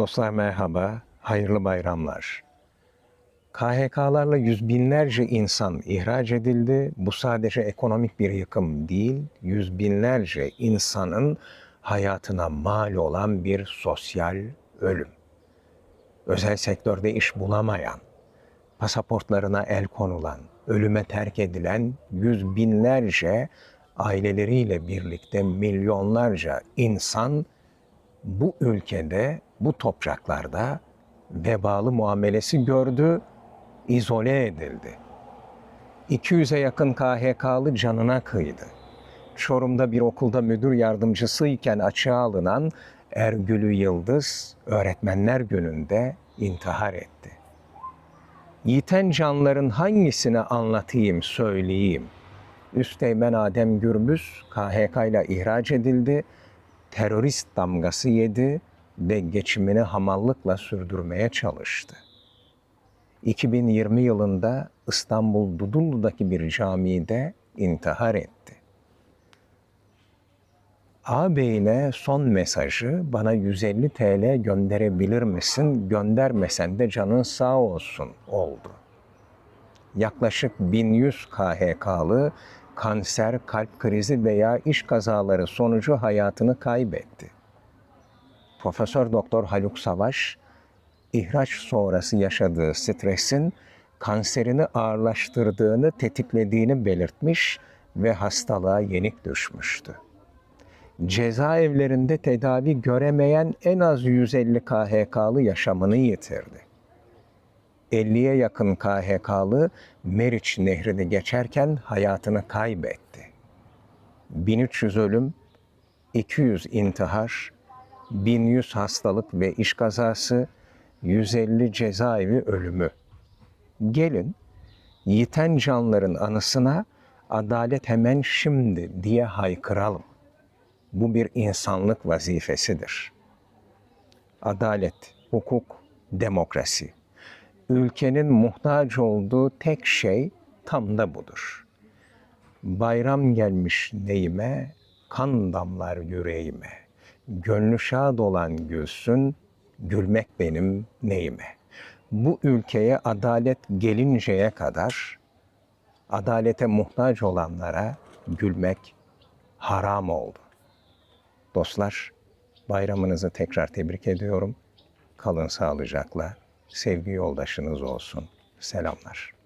Dostlar merhaba, hayırlı bayramlar. KHK'larla yüz binlerce insan ihraç edildi. Bu sadece ekonomik bir yıkım değil, yüz binlerce insanın hayatına mal olan bir sosyal ölüm. Özel sektörde iş bulamayan, pasaportlarına el konulan, ölüme terk edilen yüz binlerce aileleriyle birlikte milyonlarca insan bu ülkede, bu topraklarda vebalı muamelesi gördü, izole edildi. 200'e yakın KHK'lı canına kıydı. Çorum'da bir okulda müdür yardımcısıyken açığa alınan Ergülü Yıldız öğretmenler gününde intihar etti. Yiten canların hangisini anlatayım, söyleyeyim? Üsteğmen Adem Gürbüz KHK ile ihraç edildi, terörist damgası yedi ve geçimini hamallıkla sürdürmeye çalıştı. 2020 yılında İstanbul Dudullu'daki bir camide intihar etti. Ağabeyine son mesajı bana 150 TL gönderebilir misin? Göndermesen de canın sağ olsun oldu. Yaklaşık 1100 KHK'lı kanser, kalp krizi veya iş kazaları sonucu hayatını kaybetti. Profesör Doktor Haluk Savaş, ihraç sonrası yaşadığı stresin kanserini ağırlaştırdığını, tetiklediğini belirtmiş ve hastalığa yenik düşmüştü cezaevlerinde tedavi göremeyen en az 150 KHK'lı yaşamını yitirdi. 50'ye yakın KHK'lı Meriç Nehri'ni geçerken hayatını kaybetti. 1300 ölüm, 200 intihar, 1100 hastalık ve iş kazası, 150 cezaevi ölümü. Gelin yiten canların anısına adalet hemen şimdi diye haykıralım. Bu bir insanlık vazifesidir. Adalet, hukuk, demokrasi. Ülkenin muhtaç olduğu tek şey tam da budur. Bayram gelmiş neyime, kan damlar yüreğime. Gönlü şad olan gülsün, gülmek benim neyime. Bu ülkeye adalet gelinceye kadar adalete muhtaç olanlara gülmek haram oldu. Dostlar, bayramınızı tekrar tebrik ediyorum. Kalın sağlıcakla, sevgi yoldaşınız olsun. Selamlar.